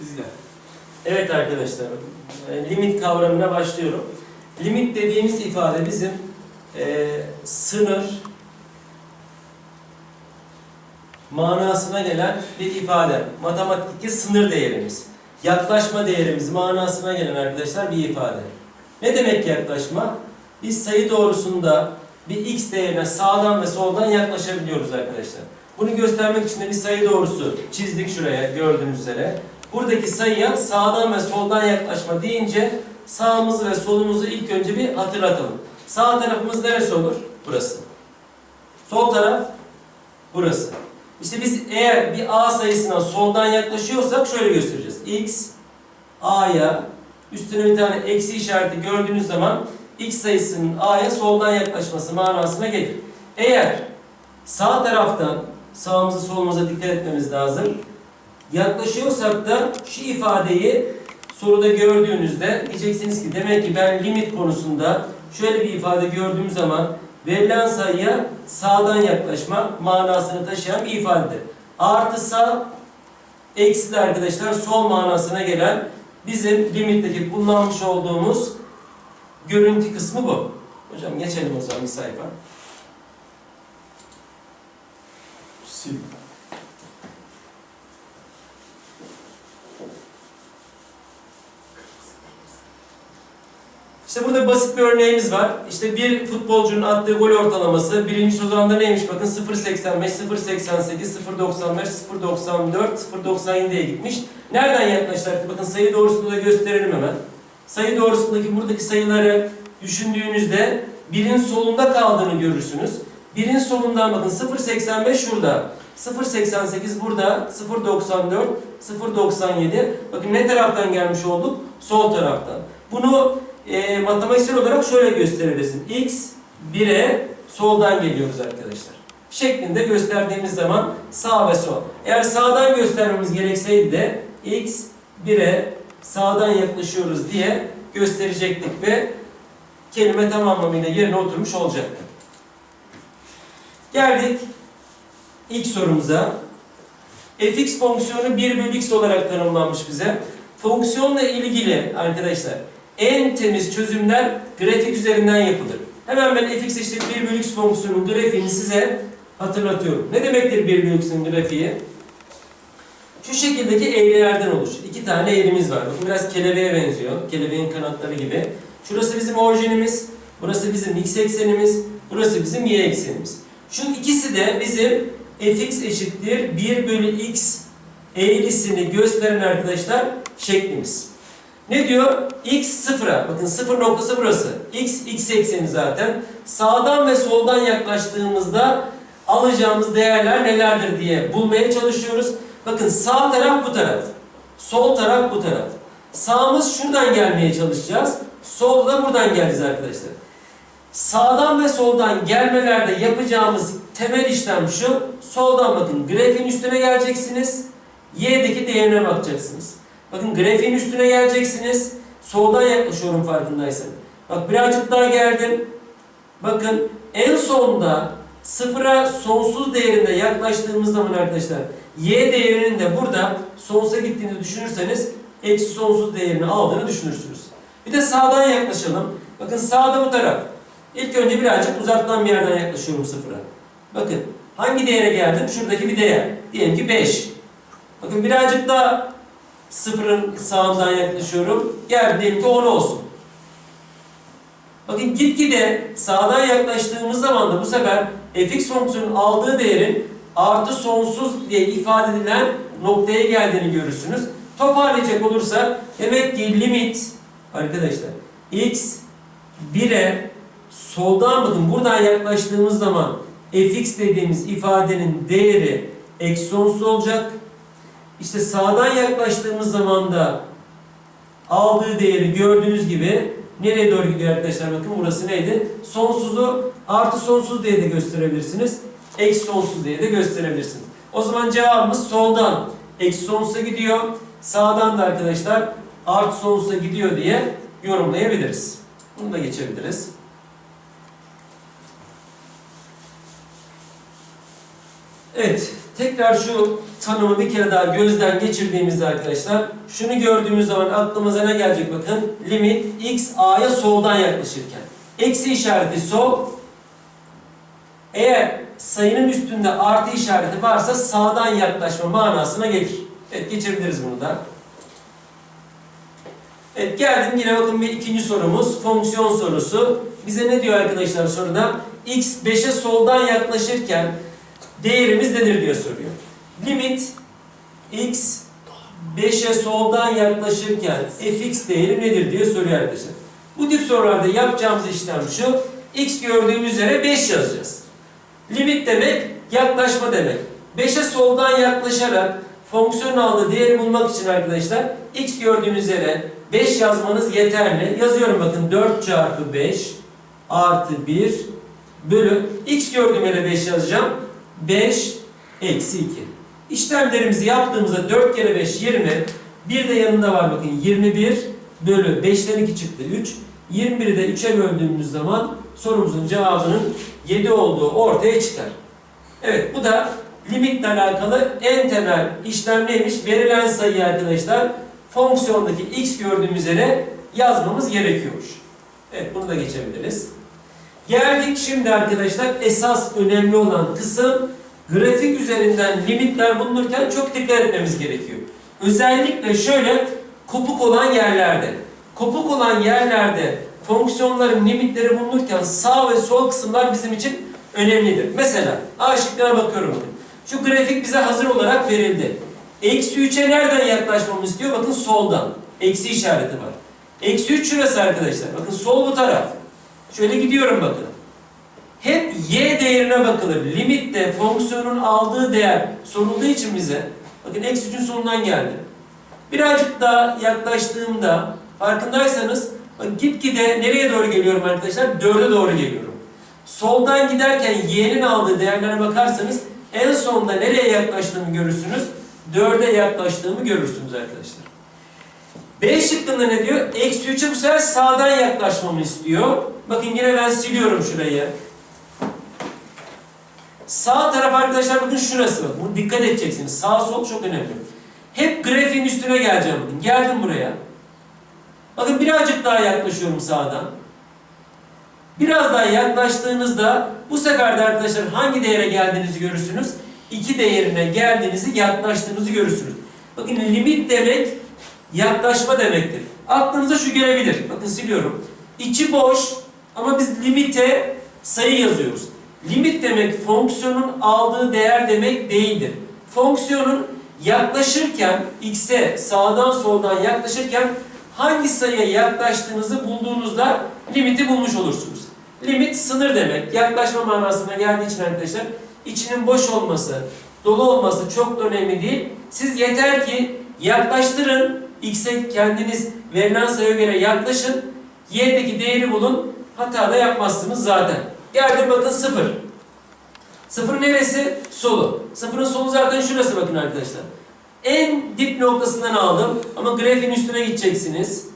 Bizler. Evet arkadaşlar, e, limit kavramına başlıyorum. Limit dediğimiz ifade bizim e, sınır manasına gelen bir ifade. Matematikteki sınır değerimiz. Yaklaşma değerimiz manasına gelen arkadaşlar bir ifade. Ne demek yaklaşma? Biz sayı doğrusunda bir x değerine sağdan ve soldan yaklaşabiliyoruz arkadaşlar. Bunu göstermek için de bir sayı doğrusu çizdik şuraya gördüğünüz üzere. Buradaki sayıya sağdan ve soldan yaklaşma deyince sağımızı ve solumuzu ilk önce bir hatırlatalım. Sağ tarafımız neresi olur? Burası. Sol taraf burası. İşte biz eğer bir A sayısına soldan yaklaşıyorsak şöyle göstereceğiz. X A'ya üstüne bir tane eksi işareti gördüğünüz zaman X sayısının A'ya soldan yaklaşması manasına gelir. Eğer sağ taraftan sağımıza solumuza dikkat etmemiz lazım. Yaklaşıyorsak da şu ifadeyi soruda gördüğünüzde diyeceksiniz ki demek ki ben limit konusunda şöyle bir ifade gördüğüm zaman verilen sayıya sağdan yaklaşma manasını taşıyan bir ifadedir. Artı sağ, eksi de arkadaşlar sol manasına gelen bizim limitteki kullanmış olduğumuz görüntü kısmı bu. Hocam geçelim o zaman bir sayfa. Sil. İşte burada basit bir örneğimiz var. İşte bir futbolcunun attığı gol ortalaması birinci sezonda neymiş bakın 0.85, 0.88, 0.95, 0.94, 0.97'ye gitmiş. Nereden yaklaştılar? Bakın sayı doğrusunu da gösterelim hemen. Sayı doğrusundaki buradaki sayıları düşündüğünüzde birin solunda kaldığını görürsünüz. Birin solundan bakın 0.85 şurada. 0.88 burada, 0.94, 0.97. Bakın ne taraftan gelmiş olduk? Sol taraftan. Bunu e, matematiksel olarak şöyle gösterebilirsin. X 1'e soldan geliyoruz arkadaşlar. Şeklinde gösterdiğimiz zaman sağ ve sol. Eğer sağdan göstermemiz gerekseydi de X 1'e sağdan yaklaşıyoruz diye gösterecektik ve kelime tam anlamıyla yerine oturmuş olacaktı. Geldik ilk sorumuza. fx fonksiyonu 1 bölü x olarak tanımlanmış bize. Fonksiyonla ilgili arkadaşlar en temiz çözümler grafik üzerinden yapılır. Hemen ben fx eşittir 1 bölü x fonksiyonunun grafiğini size hatırlatıyorum. Ne demektir 1 bölü x'in grafiği? Şu şekildeki eğrilerden oluşur. İki tane eğrimiz var. Bakın biraz kelebeğe benziyor. Kelebeğin kanatları gibi. Şurası bizim orijinimiz. Burası bizim x eksenimiz. Burası bizim y eksenimiz. Şunun ikisi de bizim fx eşittir 1 bölü x eğrisini gösteren arkadaşlar şeklimiz. Ne diyor? X sıfıra. Bakın sıfır noktası burası. X, x ekseni zaten. Sağdan ve soldan yaklaştığımızda alacağımız değerler nelerdir diye bulmaya çalışıyoruz. Bakın sağ taraf bu taraf. Sol taraf bu taraf. Sağımız şuradan gelmeye çalışacağız. Sol da buradan geleceğiz arkadaşlar. Sağdan ve soldan gelmelerde yapacağımız temel işlem şu. Soldan bakın grafiğin üstüne geleceksiniz. Y'deki değerine bakacaksınız. Bakın grafiğin üstüne geleceksiniz. Soldan yaklaşıyorum farkındaysan. Bak birazcık daha geldim. Bakın en sonda sıfıra sonsuz değerinde yaklaştığımız zaman arkadaşlar y değerinin de burada sonsuza gittiğini düşünürseniz eksi sonsuz değerini aldığını düşünürsünüz. Bir de sağdan yaklaşalım. Bakın sağda bu taraf. İlk önce birazcık uzaktan bir yerden yaklaşıyorum sıfıra. Bakın hangi değere geldim? Şuradaki bir değer. Diyelim ki 5. Bakın birazcık daha sıfırın sağından yaklaşıyorum. Gel diyelim ki 10 olsun. Bakın gitgide sağdan yaklaştığımız zaman da bu sefer fx fonksiyonun aldığı değerin artı sonsuz diye ifade edilen noktaya geldiğini görürsünüz. Toparlayacak olursa demek ki limit arkadaşlar x 1'e soldan bakın buradan yaklaştığımız zaman fx dediğimiz ifadenin değeri eksi sonsuz olacak. İşte sağdan yaklaştığımız zaman da aldığı değeri gördüğünüz gibi nereye doğru gidiyor arkadaşlar bakın burası neydi? Sonsuzu artı sonsuz diye de gösterebilirsiniz. Eksi sonsuz diye de gösterebilirsiniz. O zaman cevabımız soldan eksi sonsuza gidiyor. Sağdan da arkadaşlar artı sonsuza gidiyor diye yorumlayabiliriz. Bunu da geçebiliriz. Evet, tekrar şu tanımı bir kere daha gözden geçirdiğimizde arkadaşlar şunu gördüğümüz zaman aklımıza ne gelecek bakın. Limit x a'ya soldan yaklaşırken. Eksi işareti sol. Eğer sayının üstünde artı işareti varsa sağdan yaklaşma manasına gelir. Evet geçebiliriz bunu da. Evet geldim yine bakın bir ikinci sorumuz. Fonksiyon sorusu. Bize ne diyor arkadaşlar soruda? x 5'e soldan yaklaşırken değerimiz nedir diye soruyor. Limit x 5'e soldan yaklaşırken fx değeri nedir diye soruyor arkadaşlar. Bu tip sorularda yapacağımız işlem şu. x gördüğümüz üzere 5 yazacağız. Limit demek yaklaşma demek. 5'e soldan yaklaşarak fonksiyon aldığı değeri bulmak için arkadaşlar x gördüğünüz üzere 5 yazmanız yeterli. Yazıyorum bakın 4 çarpı 5 artı 1 bölü x gördüğüm yere 5 yazacağım. 5 eksi 2. İşlemlerimizi yaptığımızda 4 kere 5 20. Bir de yanında var bakın 21 bölü 5'ten 2 çıktı 3. 21'i de 3'e böldüğümüz zaman sorumuzun cevabının 7 olduğu ortaya çıkar. Evet bu da limitle alakalı en temel işlem neymiş? Verilen sayıyı arkadaşlar fonksiyondaki x gördüğümüz üzere yazmamız gerekiyormuş. Evet bunu da geçebiliriz. Geldik şimdi arkadaşlar esas önemli olan kısım grafik üzerinden limitler bulunurken çok dikkat etmemiz gerekiyor. Özellikle şöyle kopuk olan yerlerde. Kopuk olan yerlerde fonksiyonların limitleri bulunurken sağ ve sol kısımlar bizim için önemlidir. Mesela A şıkkına bakıyorum. Şu grafik bize hazır olarak verildi. Eksi 3'e nereden yaklaşmamı istiyor? Bakın soldan. Eksi işareti var. Eksi 3 şurası arkadaşlar. Bakın sol bu taraf. Şöyle gidiyorum bakın. Hep y değerine bakılır. Limitte fonksiyonun aldığı değer sorulduğu için bize bakın eksi 3'ün sonundan geldi. Birazcık daha yaklaştığımda farkındaysanız bak gitgide nereye doğru geliyorum arkadaşlar? 4'e doğru geliyorum. Soldan giderken y'nin aldığı değerlere bakarsanız en sonunda nereye yaklaştığımı görürsünüz. 4'e yaklaştığımı görürsünüz arkadaşlar. B şıkkında ne diyor? Eksi 3'e bu sefer sağdan yaklaşmamı istiyor. Bakın yine ben siliyorum şurayı. Sağ taraf arkadaşlar bakın şurası. Bak, bunu dikkat edeceksiniz. Sağ sol çok önemli. Hep grafiğin üstüne geleceğim bakın. Geldim buraya. Bakın birazcık daha yaklaşıyorum sağdan. Biraz daha yaklaştığınızda bu sefer de arkadaşlar hangi değere geldiğinizi görürsünüz. 2 değerine geldiğinizi, yaklaştığınızı görürsünüz. Bakın limit demek yaklaşma demektir. Aklınıza şu gelebilir. Bakın siliyorum. İçi boş ama biz limite sayı yazıyoruz. Limit demek fonksiyonun aldığı değer demek değildir. Fonksiyonun yaklaşırken x'e sağdan soldan yaklaşırken hangi sayıya yaklaştığınızı bulduğunuzda limiti bulmuş olursunuz. Limit sınır demek. Yaklaşma manasına geldiği için arkadaşlar içinin boş olması, dolu olması çok önemli değil. Siz yeter ki yaklaştırın, x'e kendiniz verilen sayıya göre yaklaşın, y'deki değeri bulun, hata da yapmazsınız zaten. Geldim bakın sıfır. Sıfır neresi? Solu. Sıfırın solu zaten şurası bakın arkadaşlar. En dip noktasından aldım ama grafiğin üstüne gideceksiniz.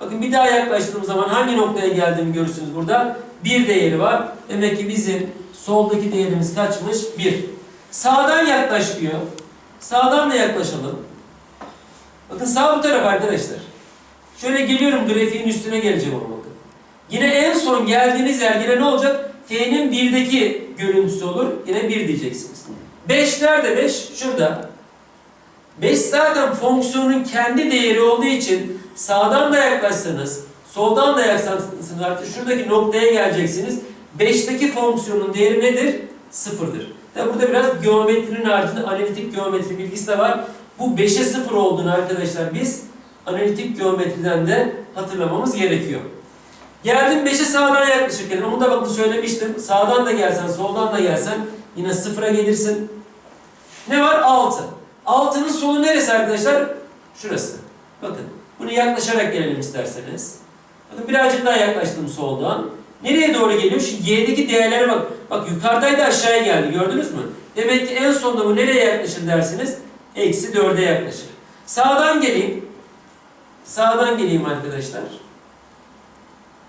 Bakın bir daha yaklaştığım zaman hangi noktaya geldiğimi görürsünüz burada. Bir değeri var. Demek ki bizim soldaki değerimiz kaçmış? Bir. Sağdan yaklaş diyor. Sağdan da yaklaşalım. Bakın sağ bu taraf arkadaşlar. Şöyle geliyorum grafiğin üstüne geleceğim ama bakın. Yine en son geldiğiniz yer yine ne olacak? F'nin birdeki görüntüsü olur. Yine bir diyeceksiniz. 5 nerede 5? Şurada. 5 zaten fonksiyonun kendi değeri olduğu için sağdan da yaklaşsanız, soldan da yaklaşsanız artık şuradaki noktaya geleceksiniz. 5'teki fonksiyonun değeri nedir? Sıfırdır. Tabi burada biraz geometrinin haricinde analitik geometri bilgisi de var. Bu 5'e 0 olduğunu arkadaşlar biz analitik geometriden de hatırlamamız gerekiyor. Geldim 5'e sağdan yaklaşırken, onu da bakın söylemiştim. Sağdan da gelsen, soldan da gelsen yine sıfıra gelirsin. Ne var? 6. 6'nın solu neresi arkadaşlar? Şurası. Bakın. Bunu yaklaşarak gelelim isterseniz. Bakın birazcık daha yaklaştım soldan. Nereye doğru geliyor? Şu y'deki değerlere bak. Bak yukarıdaydı aşağıya geldi. Gördünüz mü? Demek ki en sonunda bu nereye yaklaşır dersiniz? Eksi 4'e yaklaşır. Sağdan geleyim. Sağdan geleyim arkadaşlar.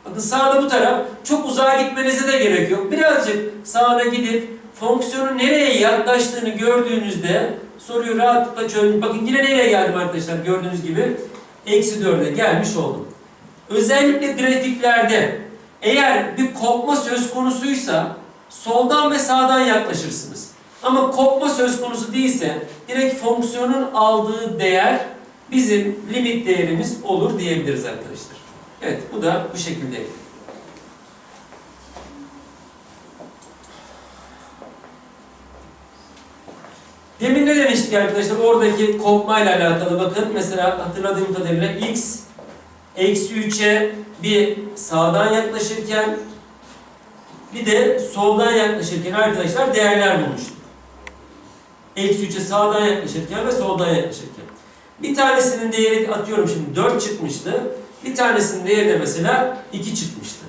Bakın sağda bu taraf. Çok uzağa gitmenize de gerek yok. Birazcık sağına gidip fonksiyonun nereye yaklaştığını gördüğünüzde soruyu rahatlıkla çözün. Bakın yine nereye geldim arkadaşlar gördüğünüz gibi eksi 4'e gelmiş oldum. Özellikle grafiklerde eğer bir kopma söz konusuysa soldan ve sağdan yaklaşırsınız. Ama kopma söz konusu değilse direkt fonksiyonun aldığı değer bizim limit değerimiz olur diyebiliriz arkadaşlar. Evet bu da bu şekilde. Demin ne demiştik arkadaşlar? Oradaki kopmayla alakalı bakın. Mesela hatırladığım kadarıyla x eksi 3'e bir sağdan yaklaşırken bir de soldan yaklaşırken arkadaşlar değerler bulmuştuk. Eksi 3'e sağdan yaklaşırken ve soldan yaklaşırken. Bir tanesinin değeri atıyorum şimdi 4 çıkmıştı. Bir tanesinin değeri de mesela 2 çıkmıştı.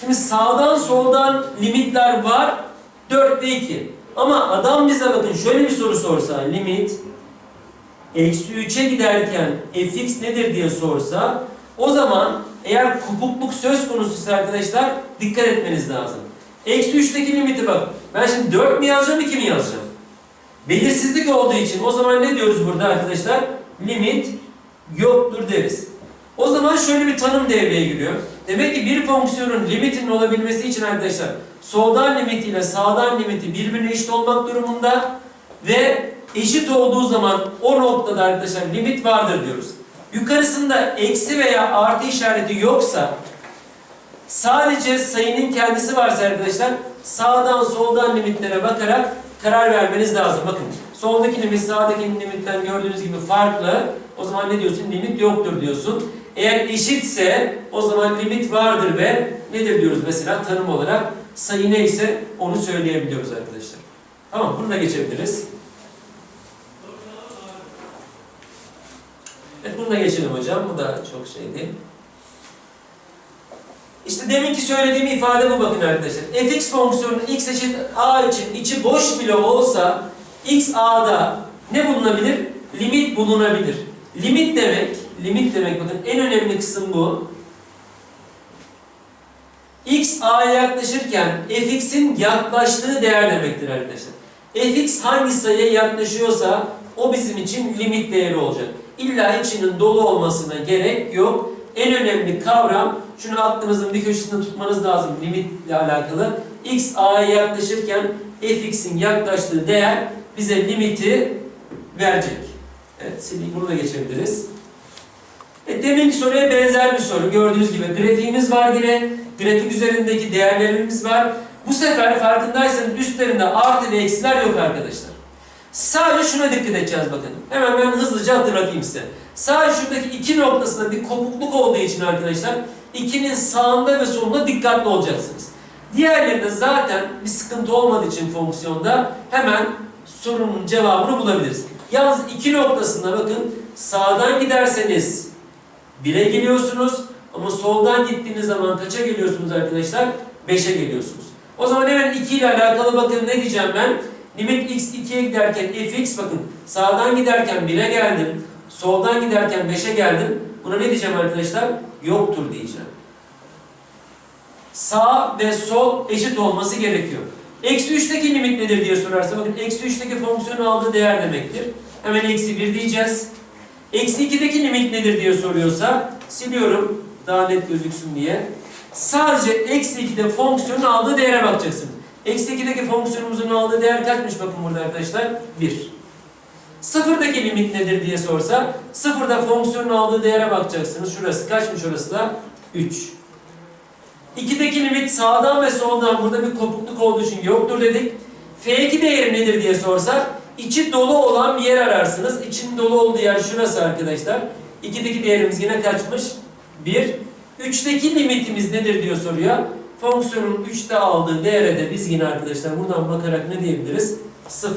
Şimdi sağdan soldan limitler var. 4 ve 2. Ama adam bize bakın şöyle bir soru sorsa limit eksi 3'e giderken fx nedir diye sorsa o zaman eğer kopukluk söz konusuysa arkadaşlar dikkat etmeniz lazım. Eksi 3'teki limiti bak. Ben şimdi 4 mi yazacağım 2 mi yazacağım? Belirsizlik olduğu için o zaman ne diyoruz burada arkadaşlar? Limit yoktur deriz. O zaman şöyle bir tanım devreye giriyor. Demek ki bir fonksiyonun limitinin olabilmesi için arkadaşlar soldan limiti ile sağdan limiti birbirine eşit olmak durumunda ve eşit olduğu zaman o noktada arkadaşlar limit vardır diyoruz. Yukarısında eksi veya artı işareti yoksa sadece sayının kendisi varsa arkadaşlar sağdan soldan limitlere bakarak karar vermeniz lazım. Bakın soldaki limit sağdaki limitten gördüğünüz gibi farklı. O zaman ne diyorsun? Limit yoktur diyorsun. Eğer eşitse o zaman limit vardır ve nedir diyoruz mesela tanım olarak sayı neyse onu söyleyebiliyoruz arkadaşlar. Tamam bunu da geçebiliriz. Evet bunu da geçelim hocam. Bu da çok şey değil. İşte deminki söylediğim ifade bu bakın arkadaşlar. fx fonksiyonu x eşit a için içi boş bile olsa x a'da ne bulunabilir? Limit bulunabilir. Limit demek, limit demek bakın en önemli kısım bu. x a'ya yaklaşırken fx'in yaklaştığı değer demektir arkadaşlar. fx hangi sayıya yaklaşıyorsa o bizim için limit değeri olacak. İlla içinin dolu olmasına gerek yok. En önemli kavram, şunu aklınızın bir köşesinde tutmanız lazım limitle alakalı. x a'ya yaklaşırken fx'in yaklaştığı değer bize limiti verecek. Evet, sileyim bunu da geçebiliriz. E, deminki soruya benzer bir soru. Gördüğünüz gibi grafiğimiz var yine. Grafik üzerindeki değerlerimiz var. Bu sefer farkındaysanız üstlerinde artı ve eksiler yok arkadaşlar. Sadece şuna dikkat edeceğiz bakın. Hemen ben hızlıca hatırlatayım size. Sadece şuradaki iki noktasında bir kopukluk olduğu için arkadaşlar ikinin sağında ve solunda dikkatli olacaksınız. Diğerlerinde zaten bir sıkıntı olmadığı için fonksiyonda hemen sorunun cevabını bulabiliriz. Yalnız iki noktasında bakın sağdan giderseniz 1'e geliyorsunuz ama soldan gittiğiniz zaman kaça geliyorsunuz arkadaşlar? 5'e geliyorsunuz. O zaman hemen 2 ile alakalı bakın ne diyeceğim ben? Limit x 2'ye giderken fx bakın sağdan giderken 1'e geldim. Soldan giderken 5'e geldim. Buna ne diyeceğim arkadaşlar? Yoktur diyeceğim. Sağ ve sol eşit olması gerekiyor. Eksi 3'teki limit nedir diye sorarsa bakın eksi 3'teki fonksiyonu aldığı değer demektir. Hemen eksi 1 diyeceğiz. Eksi 2'deki limit nedir diye soruyorsa siliyorum daha net gözüksün diye. Sadece eksi 2'de fonksiyonun aldığı değere bakacaksın. Eksi 2'deki fonksiyonumuzun aldığı değer kaçmış bakın burada arkadaşlar? 1. Sıfırdaki limit nedir diye sorsa sıfırda fonksiyonun aldığı değere bakacaksınız. Şurası kaçmış orası da? 3. 2'deki limit sağdan ve soldan burada bir kopukluk olduğu için yoktur dedik. F2 değeri nedir diye sorsak içi dolu olan bir yer ararsınız. İçin dolu olduğu yer şurası arkadaşlar. 2'deki değerimiz yine kaçmış? 1. 3'teki limitimiz nedir diyor soruyor. Fonksiyonun 3'te aldığı değere de biz yine arkadaşlar buradan bakarak ne diyebiliriz? 0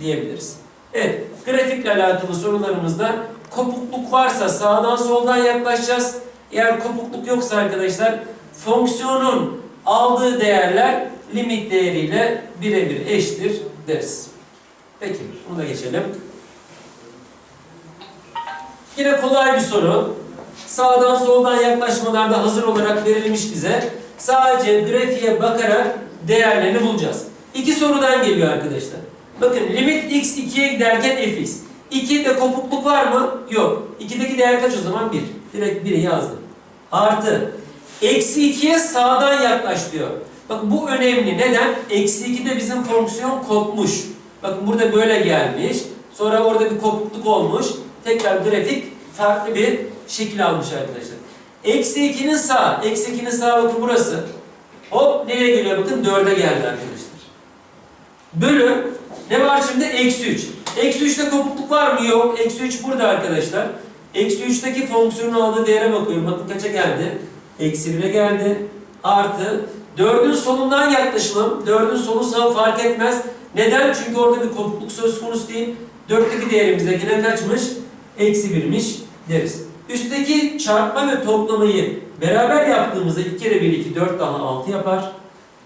diyebiliriz. Evet, grafikle alakalı sorularımızda kopukluk varsa sağdan soldan yaklaşacağız. Eğer kopukluk yoksa arkadaşlar fonksiyonun aldığı değerler limit değeriyle birebir eşittir deriz. Peki, bunu da geçelim. Yine kolay bir soru. Sağdan soldan yaklaşmalarda hazır olarak verilmiş bize. Sadece grafiğe bakarak değerlerini bulacağız. İki sorudan geliyor arkadaşlar. Bakın limit x 2'ye giderken fx. 2'de kopukluk var mı? Yok. 2'deki değer kaç o zaman? 1. Direkt 1'i yazdım. Artı. Eksi 2'ye sağdan yaklaş diyor. Bakın bu önemli. Neden? Eksi 2'de bizim fonksiyon kopmuş. Bakın burada böyle gelmiş. Sonra orada bir kopukluk olmuş. Tekrar grafik farklı bir şekil almış arkadaşlar. Eksi 2'nin sağ. Eksi 2'nin sağ bakın burası. Hop nereye geliyor bakın 4'e geldi arkadaşlar. Bölü ne var şimdi? Eksi 3. Eksi 3'te kopukluk var mı? Yok. Eksi 3 burada arkadaşlar. Eksi 3'teki fonksiyonun aldığı değere bakıyorum. Bakın kaça geldi? Eksi 1'e geldi. Artı 4'ün solundan yaklaşalım. 4'ün solu sağı fark etmez. Neden? Çünkü orada bir kopukluk söz konusu değil. 4'teki değerimizdekine kaçmış? Eksi 1'miş deriz. Üstteki çarpma ve toplamayı beraber yaptığımızda 2 kere 1 2 4 daha 6 yapar.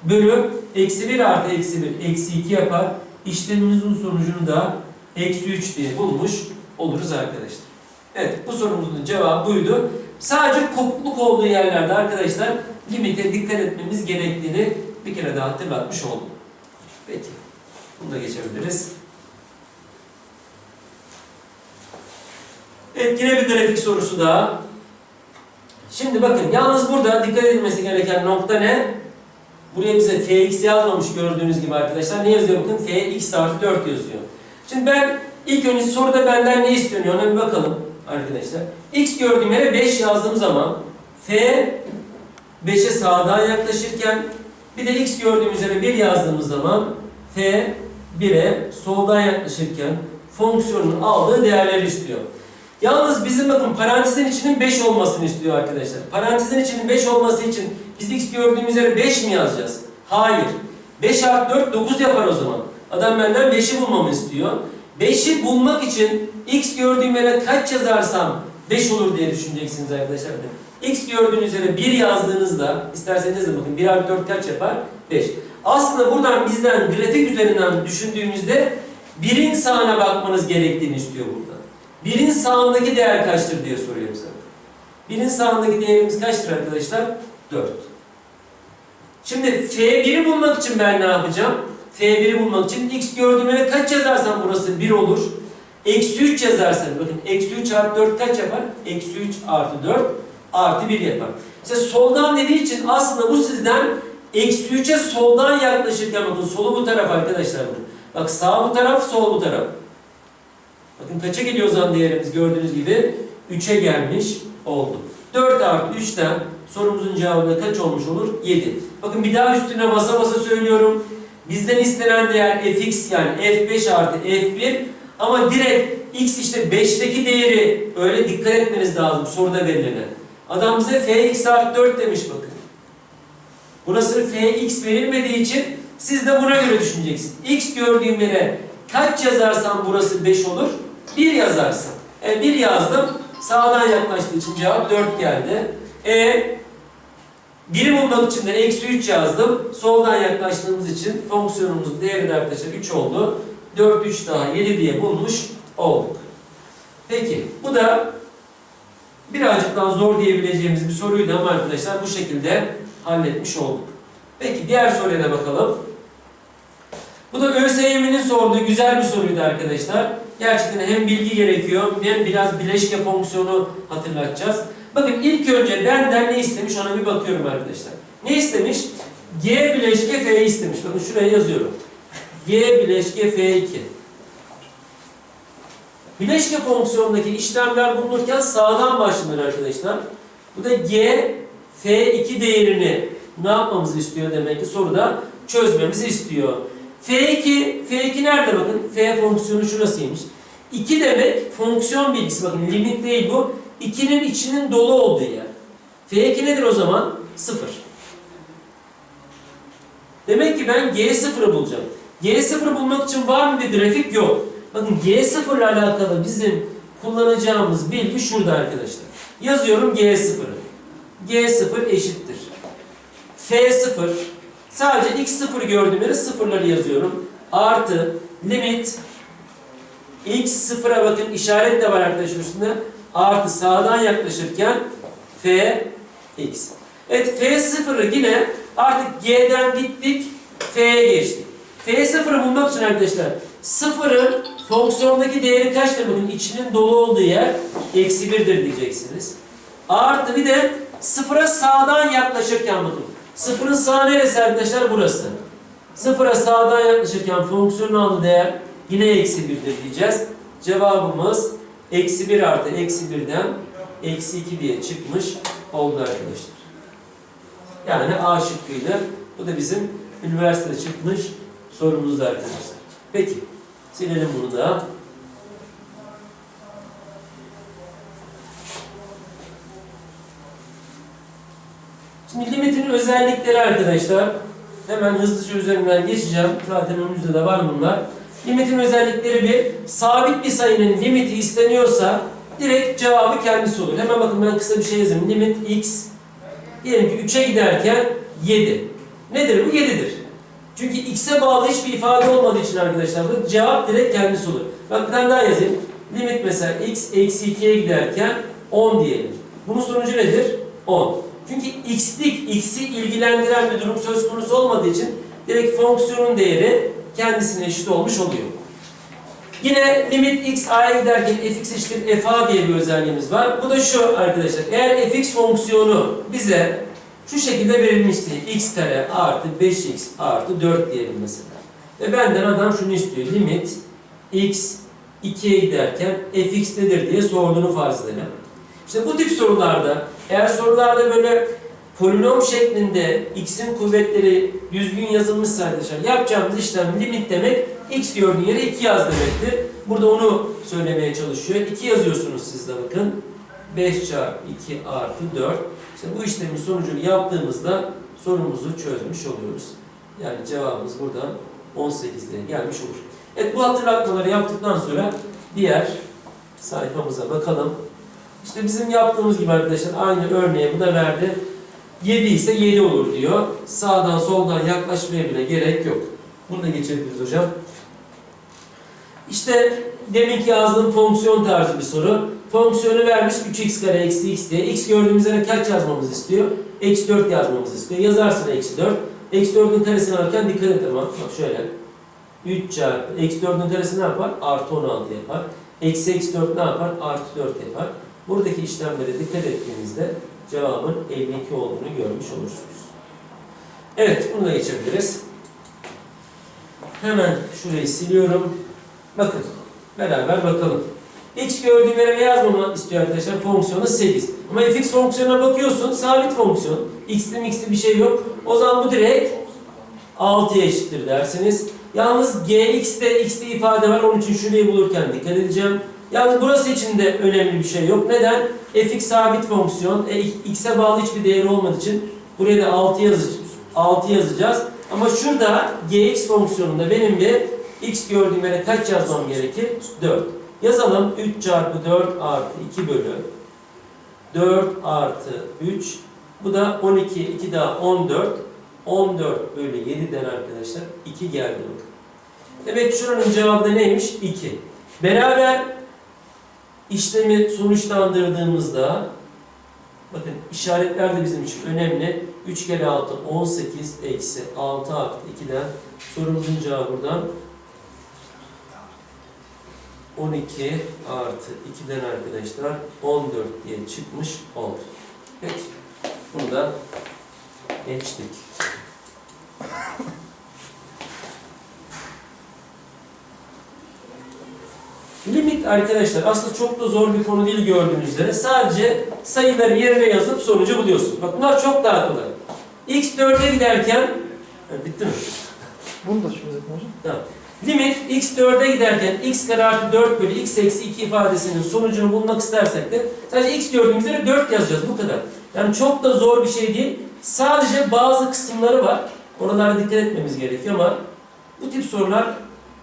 Bölü eksi 1 artı eksi 1 eksi 2 yapar. İşlemimizin sonucunu da eksi 3 diye bulmuş oluruz arkadaşlar. Evet bu sorumuzun cevabı buydu. Sadece kopukluk olduğu yerlerde arkadaşlar limite dikkat etmemiz gerektiğini bir kere daha hatırlatmış oldum. Peki. Bunu da geçebiliriz. Evet yine bir grafik sorusu daha. Şimdi bakın yalnız burada dikkat edilmesi gereken nokta ne? Buraya bize fx yazmamış gördüğünüz gibi arkadaşlar. Ne yazıyor bakın? fx artı 4 yazıyor. Şimdi ben ilk önce soruda benden ne isteniyor ona bir bakalım arkadaşlar. x gördüğüm yere 5 yazdığım zaman f 5'e sağdan yaklaşırken bir de x gördüğüm üzere 1 yazdığımız zaman f 1'e soldan yaklaşırken fonksiyonun aldığı değerleri istiyor. Yalnız bizim bakın parantezin içinin 5 olmasını istiyor arkadaşlar. Parantezin içinin 5 olması için biz x gördüğümüz yere 5 mi yazacağız? Hayır. 5 artı 4 9 yapar o zaman. Adam benden 5'i bulmamı istiyor. 5'i bulmak için x gördüğüm yere kaç yazarsam 5 olur diye düşüneceksiniz arkadaşlar. x gördüğünüz yere 1 yazdığınızda isterseniz de bakın 1 artı 4 kaç yapar? 5. Aslında buradan bizden grafik üzerinden düşündüğümüzde birin sağına bakmanız gerektiğini istiyor burada. Birin sağındaki değer kaçtır diye soruyor bize. Birin sağındaki değerimiz kaçtır arkadaşlar? 4. Şimdi F1'i bulmak için ben ne yapacağım? F1'i bulmak için x gördüğüm yere kaç yazarsam burası 1 olur. Eksi 3 yazarsanız bakın eksi 3 artı 4 kaç yapar? Eksi 3 artı 4 artı 1 yapar. İşte soldan dediği için aslında bu sizden eksi 3'e soldan yaklaşırken bakın solu bu taraf arkadaşlar. Bakın. Bak sağ bu taraf sol bu taraf. Bakın kaça geliyor o değerimiz gördüğünüz gibi 3'e gelmiş oldu. 4 artı 3'ten sorumuzun cevabı kaç olmuş olur? 7. Bakın bir daha üstüne basa basa söylüyorum. Bizden istenen değer fx yani f5 artı f1 ama direkt x işte 5'teki değeri öyle dikkat etmeniz lazım soruda verilene. Adam bize fx artı 4 demiş bakın. Burası fx verilmediği için siz de buna göre düşüneceksiniz. x gördüğüm yere kaç yazarsam burası 5 olur? 1 yazarsam. E 1 yazdım. Sağdan yaklaştığı için cevap 4 geldi. E biri bulmak için de eksi 3 yazdım. Soldan yaklaştığımız için fonksiyonumuzun değeri de arkadaşlar 3 oldu. 4, 3 daha 7 diye bulmuş olduk. Peki bu da birazcık daha zor diyebileceğimiz bir soruydu ama arkadaşlar bu şekilde halletmiş olduk. Peki diğer soruya da bakalım. Bu da ÖSYM'nin sorduğu güzel bir soruydu arkadaşlar. Gerçekten hem bilgi gerekiyor hem biraz bileşke fonksiyonu hatırlatacağız. Bakın ilk önce benden ne istemiş ona bir bakıyorum arkadaşlar. Ne istemiş? G bileşke F istemiş. Bakın şuraya yazıyorum. G bileşke F2. Bileşke fonksiyonundaki işlemler bulunurken sağdan başlanır arkadaşlar. Bu da G F2 değerini ne yapmamızı istiyor demek ki soruda çözmemizi istiyor. F2, F2 nerede bakın? F fonksiyonu şurasıymış. 2 demek fonksiyon bilgisi bakın limit değil bu. 2'nin içinin dolu olduğu yer. F2 nedir o zaman? 0. Demek ki ben G0'ı bulacağım. G0'ı bulmak için var mı bir grafik? Yok. Bakın G0 ile alakalı bizim kullanacağımız bilgi şurada arkadaşlar. Yazıyorum G0'ı. G0 eşittir. F0 sadece x0 gördüğüm yere sıfırları yazıyorum. Artı limit x sıfıra bakın işaret de var arkadaşlar üstünde. Artı sağdan yaklaşırken f x. Evet f sıfırı yine artık g'den gittik f'ye geçtik. F0'ı bulmak için arkadaşlar sıfırın fonksiyondaki değeri kaçtır? Bakın içinin dolu olduğu yer eksi birdir diyeceksiniz. Artı bir de sıfıra sağdan yaklaşırken bakın. Sıfırın sağ neresi arkadaşlar? Burası. Sıfıra sağdan yaklaşırken fonksiyonun aldığı değer yine eksi birdir diyeceğiz. Cevabımız eksi bir artı eksi birden eksi iki diye çıkmış oldu arkadaşlar. Yani A şıkkıyla bu da bizim üniversitede çıkmış sorumuzdu arkadaşlar. Peki silelim bunu da. Özellikleri arkadaşlar. Hemen hızlıca üzerinden geçeceğim. Zaten önümüzde de var bunlar. Limitin özellikleri bir, sabit bir sayının limiti isteniyorsa direkt cevabı kendisi olur. Hemen bakın ben kısa bir şey yazayım. Limit x diyelim ki 3'e giderken 7. Nedir bu? 7'dir. Çünkü x'e bağlı hiçbir ifade olmadığı için arkadaşlar bu cevap direkt kendisi olur. Bak bir tane daha yazayım. Limit mesela x eksi 2'ye giderken 10 diyelim. Bunun sonucu nedir? 10. Çünkü x'lik, x'i ilgilendiren bir durum söz konusu olmadığı için direkt fonksiyonun değeri kendisine eşit olmuş oluyor. Yine limit x a'ya giderken fx eşittir fa diye bir özelliğimiz var. Bu da şu arkadaşlar. Eğer fx fonksiyonu bize şu şekilde verilmişti. x kare artı 5x artı 4 diyelim mesela. Ve benden adam şunu istiyor. Limit x 2'ye giderken fx nedir diye sorduğunu farz edelim. İşte bu tip sorularda eğer sorularda böyle polinom şeklinde x'in kuvvetleri düzgün yazılmışsa arkadaşlar yapacağımız işlem limit demek x gördüğün yere 2 yaz demektir. Burada onu söylemeye çalışıyor. 2 yazıyorsunuz siz de bakın. 5 çarpı 2 artı 4. İşte bu işlemin sonucunu yaptığımızda sorumuzu çözmüş oluyoruz. Yani cevabımız buradan 18'liğe gelmiş olur. Evet bu hatırlatmaları yaptıktan sonra diğer sayfamıza bakalım. İşte bizim yaptığımız gibi arkadaşlar aynı örneği bu da verdi. 7 ise 7 olur diyor. Sağdan soldan yaklaşmaya bile gerek yok. Bunu da geçebiliriz hocam. İşte deminki yazdığım fonksiyon tarzı bir soru. Fonksiyonu vermiş 3x kare eksi x diye. x gördüğümüz yere kaç yazmamızı istiyor? Eksi 4 yazmamızı istiyor. Yazarsın eksi 4. Eksi 4'ün karesini alırken dikkat et ama. Bak şöyle. 3 çarpı eksi 4'ün karesi ne yapar? Artı 16 yapar. Eksi eksi 4 ne yapar? Artı 4 yapar. Buradaki işlemlere dikkat ettiğinizde cevabın 52 olduğunu görmüş olursunuz. Evet, bunu da geçebiliriz. Hemen şurayı siliyorum. Bakın, beraber bakalım. X gördüğüm yere yazmamı istiyor arkadaşlar? Fonksiyonu 8. Ama fx fonksiyonuna bakıyorsun, sabit fonksiyon. X'li mix'li bir şey yok. O zaman bu direkt 6'ya eşittir dersiniz. Yalnız gx'te x'li ifade var. Onun için şurayı bulurken dikkat edeceğim. Yalnız burası için de önemli bir şey yok. Neden? fx sabit fonksiyon. E, x'e bağlı hiçbir değeri olmadığı için buraya da 6 yazacağız. 6 yazacağız. Ama şurada gx fonksiyonunda benim bir x gördüğüm yere kaç yazmam gerekir? 4. Yazalım. 3 çarpı 4 artı 2 bölü 4 artı 3. Bu da 12. 2 daha 14. 14 bölü 7'den arkadaşlar 2 geldi. Demek şuranın cevabı da neymiş? 2. Beraber işlemi sonuçlandırdığımızda bakın işaretler de bizim için önemli. 3 kere 6 18 eksi 6 artı 2'den sorumuzun cevabı buradan 12 artı 2'den arkadaşlar 14 diye çıkmış oldu. Peki. Bunu da geçtik. Limit arkadaşlar aslında çok da zor bir konu değil gördüğünüz üzere. Sadece sayıları yerine yazıp sonucu buluyorsun. Bak bunlar çok daha kolay. X 4'e giderken Ha, bitti mi? Bunu da çözelim hocam. Tamam. Limit x 4'e giderken x kare artı 4 bölü x eksi 2 ifadesinin sonucunu bulmak istersek de sadece x gördüğümüz yere 4 yazacağız bu kadar. Yani çok da zor bir şey değil. Sadece bazı kısımları var. Oralara dikkat etmemiz gerekiyor ama bu tip sorular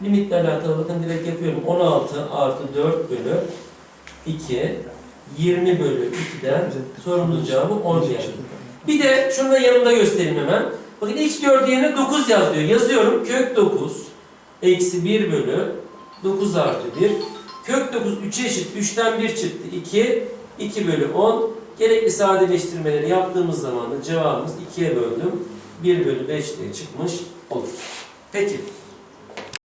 limitle alakalı bakın direkt yapıyorum. 16 artı 4 bölü 2 20 bölü 2'den sorumuzun cevabı 10 geldi. Bir de şunu da yanımda göstereyim hemen. Bakın x gördüğü yerine 9 yaz diyor. Yazıyorum kök 9 eksi 1 bölü 9 artı 1. Kök 9 3'e eşit. 3'ten 1 çıktı 2. 2 bölü 10. Gerekli sadeleştirmeleri yaptığımız zaman da cevabımız 2'ye böldüm. 1 bölü 5 diye çıkmış olur. Peki.